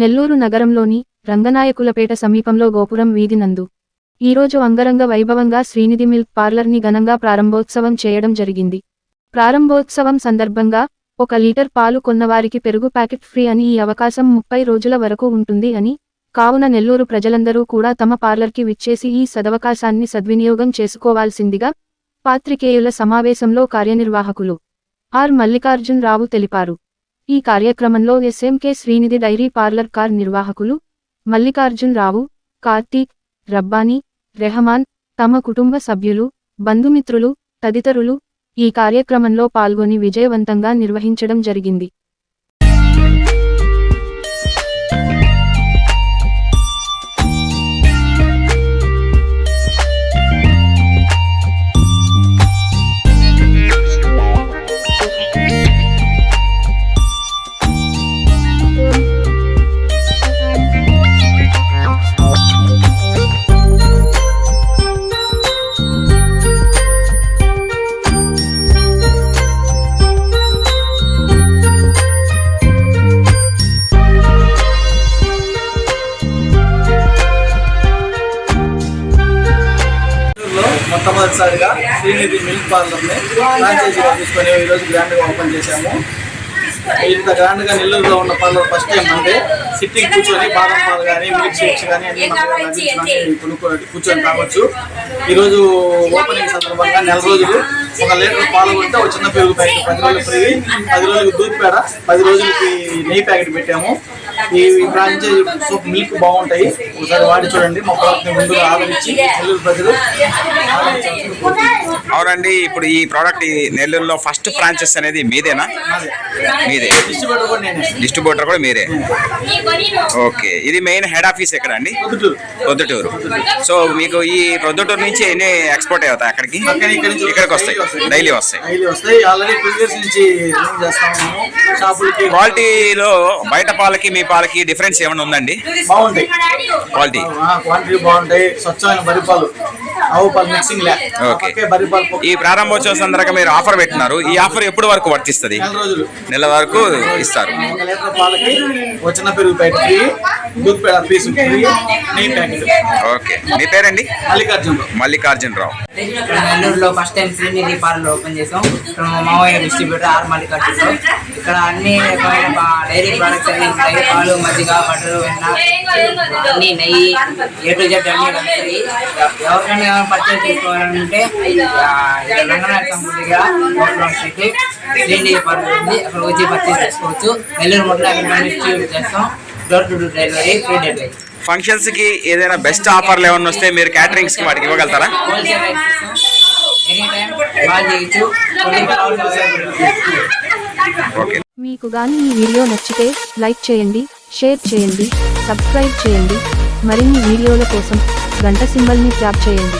నెల్లూరు నగరంలోని రంగనాయకులపేట సమీపంలో గోపురం వీధి నందు ఈరోజు అంగరంగ వైభవంగా శ్రీనిధి మిల్క్ పార్లర్ని ఘనంగా ప్రారంభోత్సవం చేయడం జరిగింది. ప్రారంభోత్సవం సందర్భంగా ఒక లీటర్ పాలు కొన్నవారికి పెరుగు ప్యాకెట్ ఫ్రీ అని ఈ అవకాశం ముప్పై రోజుల వరకు ఉంటుంది అని కావున నెల్లూరు ప్రజలందరూ కూడా తమ పార్లర్కి విచ్చేసి ఈ సదవకాశాన్ని సద్వినియోగం చేసుకోవాల్సిందిగా పాత్రికేయుల సమావేశంలో కార్యనిర్వాహకులు ఆర్ మల్లికార్జున్ రావు తెలిపారు. ఈ కార్యక్రమంలో ఎస్ఎంకే శ్రీనిధి డైరీ పార్లర్ కార్ నిర్వాహకులు మల్లికార్జున్ రావు కార్తీక్ రబ్బానీ రెహమాన్ తమ కుటుంబ సభ్యులు బంధుమిత్రులు తదితరులు ఈ కార్యక్రమంలో పాల్గొని విజయవంతంగా నిర్వహించడం జరిగింది. మొట్టమొదటిసారిగా శ్రీనిధి మిల్క్ పార్లర్ని ఫ్రాంచైజీగా తీసుకొని ఈరోజు గ్రాండ్గా ఓపెన్ చేశాము. ఇంత గ్రాండ్గా నెల్లూరులో ఉన్న పార్లర్ ఫస్ట్ టైం అంటే సిట్టింగ్ కూర్చొని బాదం పాలు కానీ మిల్క్ షేక్స్ కానీ అన్ని కొనుక్కొని కూర్చొని తాగొచ్చు. ఈరోజు ఓపెనింగ్ సందర్భంగా నెల రోజులు ఒక లీటర్ పాలు కొంటే ఒక చిన్న పెరుగు ప్యాకెట్ పది రోజులు ఫ్రీ పది రోజులకి దూద్ పేడ పది రోజులకి నెయ్యి ప్యాకెట్ పెట్టాము. ఈ ఫ్రాంచైజీ సూప్ మిల్క్ బాగుంటాయి. ఒకసారి వాడి చూడండి. మా ప్రోడక్ట్ని ముందుగా ఆదరించి నెల్లూరు ప్రజలు. అవునండి ఇప్పుడు ఈ ప్రోడక్ట్ నెల్లూరులో ఫస్ట్ ఫ్రాంచైస్ అనేది మీదేనా? మీదే. డిస్ట్రిబ్యూటర్ కూడా మీరే ఓకే. ఇది మెయిన్ హెడ్ ఆఫీస్ ఎక్కడ అండి? పొద్దుటూరు. ప్రొద్దుటూరు సో మీకు ఈ ప్రొద్దుటూరు నుంచి ఎన్ని ఎక్స్పోర్ట్ అవుతాయి అక్కడికి? ఇక్కడికి వస్తాయి. డైలీ వస్తాయి. క్వాలిటీలో బయట పాలకి మీ పాలకి డిఫరెన్స్ ఏమైనా ఉందండి? బాగుంటాయి. క్వాలిటీ క్వాంటిటీ బాగుంటాయి. స్వచ్ఛమైన బరిపాలు. ఆవు పాలు మిక్సింగ్ లే. ఓకే. పక్కే బరిపాలు పప్పు. ఈ ప్రారంభోత్సవం సందర్భంగా మీరు ఆఫర్ పెట్టినారు. ఈ ఆఫర్ ఎప్పుడు వరకు వర్తిస్తుంది? నెల రోజులు. నెల వరకు ఇస్తారు. ఒక లీటర్ పాలకి చిన్న పెరుగు ఫ్రీ దూద్ పేడ పీస్ ఓకే మీ పేరండి? మల్లికార్జున మల్లికార్జున్ రావు నెల్లూరులో first time Srinidhi parlour open చేసాం. ఇక్కడ మా మామయ్య డిస్ట్రిబ్యూటర్ ఆర్ మల్లికార్జునరావు. ఇక్కడ అన్ని రకమైన డైరీ ప్రోడక్ట్స్ అన్ని ఉంటాయి. పాలు మజ్జిగ బటర్ వెన్న అన్ని నెయ్యి ఏ టు జెడ్ అన్ని కలుస్తాయి ఎవరికైనా ఏమైనా పర్చేజ్ చేసుకోవాలంటే రంగనాథ శ్రీనిధి పార్లర్ ఉంది. అక్కడ వచ్చి పర్చేజ్ చేసుకోవచ్చు. నెల్లూరు మొత్తం అక్కడ డిస్ట్రిబ్యూట్ చేస్తాం. Door to door delivery free delivery ఫంక్షన్స్కి ఏదైనా బెస్ట్ ఆఫర్లు ఏమైనా వస్తే మీరు క్యాటరింగ్స్కి వాటికి ఇవ్వగలుగుతారా? హోల్సేల్ ఎనీ టైం కాల్ చేయొచ్చు ఓకే. మీకు గాని ఈ వీడియో నచ్చితే లైక్ చేయండి షేర్ చేయండి సబ్స్క్రైబ్ చేయండి. మరిన్ని వీడియోల కోసం గంట సింబల్ని ట్యాప్ చేయండి.